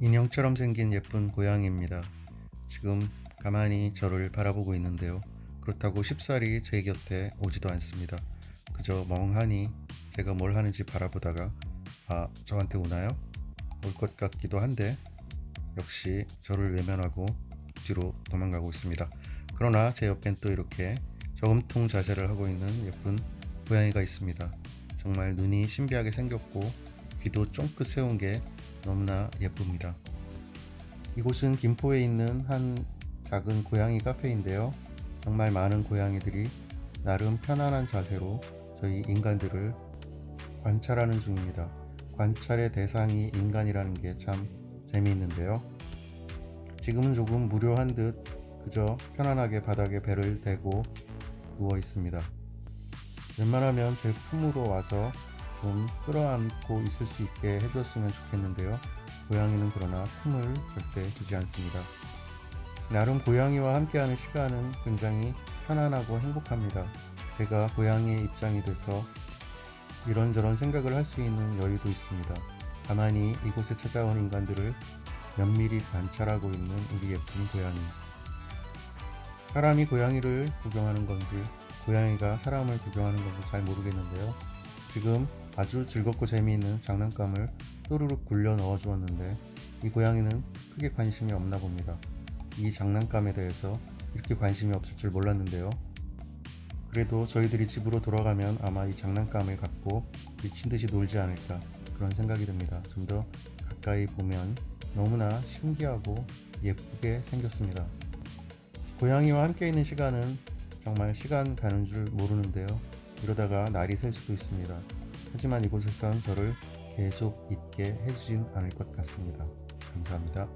인형처럼 생긴 예쁜 고양이입니다. 지금 가만히 저를 바라보고 있는데요. 그렇다고 쉽사리 제 곁에 오지도 않습니다. 그저 멍하니 제가 뭘 하는지 바라보다가 아 저한테 오나요? 올 것 같기도 한데 역시 저를 외면하고 뒤로 도망가고 있습니다. 그러나 제 옆엔 또 이렇게 저금통 자세를 하고 있는 예쁜 고양이가 있습니다. 정말 눈이 신비하게 생겼고 귀도 쫑긋 세운 게 너무나 예쁩니다. 이곳은 김포에 있는 한 작은 고양이 카페인데요. 정말 많은 고양이들이 나름 편안한 자세로 저희 인간들을 관찰하는 중입니다. 관찰의 대상이 인간이라는 게 참 재미있는데요. 지금은 조금 무료한 듯 그저 편안하게 바닥에 배를 대고 누워 있습니다. 웬만하면 제 품으로 와서 좀 끌어안고 있을 수 있게 해줬으면 좋겠는데요. 고양이는 그러나 품을 절대 주지 않습니다. 나름 고양이와 함께하는 시간은 굉장히 편안하고 행복합니다. 제가 고양이의 입장이 돼서 이런저런 생각을 할 수 있는 여유도 있습니다. 가만히 이곳에 찾아온 인간들을 면밀히 관찰하고 있는 우리 예쁜 고양이. 사람이 고양이를 구경하는 건지 고양이가 사람을 구경하는 건지 잘 모르겠는데요. 지금 아주 즐겁고 재미있는 장난감을 또르륵 굴려 넣어 주었는데 이 고양이는 크게 관심이 없나 봅니다. 이 장난감에 대해서 이렇게 관심이 없을 줄 몰랐는데요. 그래도 저희들이 집으로 돌아가면 아마 이 장난감을 갖고 미친 듯이 놀지 않을까 그런 생각이 듭니다. 좀 더 가까이 보면 너무나 신기하고 예쁘게 생겼습니다. 고양이와 함께 있는 시간은 정말 시간 가는 줄 모르는데요. 이러다가 날이 셀 수도 있습니다. 하지만 이곳에선 저를 계속 있게 해주진 않을 것 같습니다. 감사합니다.